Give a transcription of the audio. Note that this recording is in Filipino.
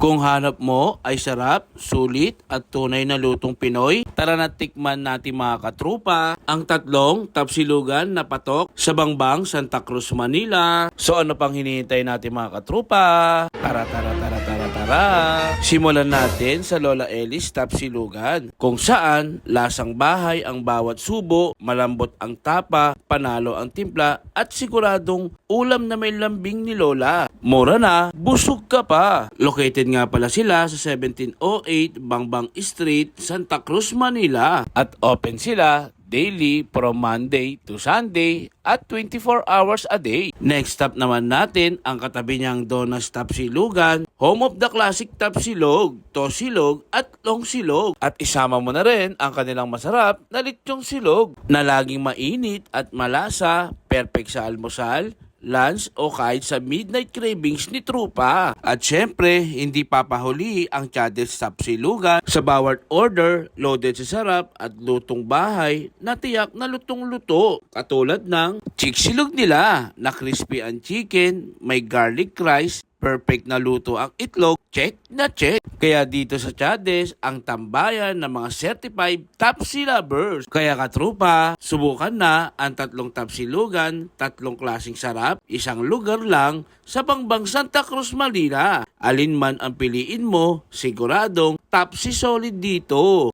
Kung hanap mo ay sarap, sulit at tunay na lutong Pinoy, tara na tikman natin mga katrupa ang tatlong tapsilugan na patok sa Bangbang, Santa Cruz, Manila. So ano pang hinihintay natin mga katrupa? Tara, tara, tara, tara, tara. Simulan natin sa Lola Ellis Tapsilugan kung saan lasang bahay ang bawat subo, malambot ang tapa, panalo ang timpla at siguradong ulam na may lambing ni Lola. Mura na, busog ka pa. Located nga pala sila sa 1708 Bangbang Street, Santa Cruz, Manila. At open sila daily from Monday to Sunday at 24 hours a day. Next stop naman natin ang katabi niyang Donas Tapsilugan, home of the classic Tapsilog, Tosilog at Long Silog. At isama mo na rin ang kanilang masarap na Litchong Silog na laging mainit at malasa, perfect sa almusal, lunch o kahit sa midnight cravings ni Trupa. At syempre, hindi papahuli ang Chadel Tapsilugan sa bawat order, loaded sa sarap at lutong bahay na tiyak na lutong-luto. Katulad ng chiksilog nila na crispy ang chicken, may garlic rice, perfect na luto ang itlog, check na check. Kaya dito sa Chades, ang tambayan ng mga certified Tapsi lovers. Kaya katrupa, subukan na ang tatlong tapsilugan, tatlong klasing sarap, isang lugar lang sa Bangbang Santa Cruz, Manila. Alin man ang piliin mo, siguradong Tapsi solid dito.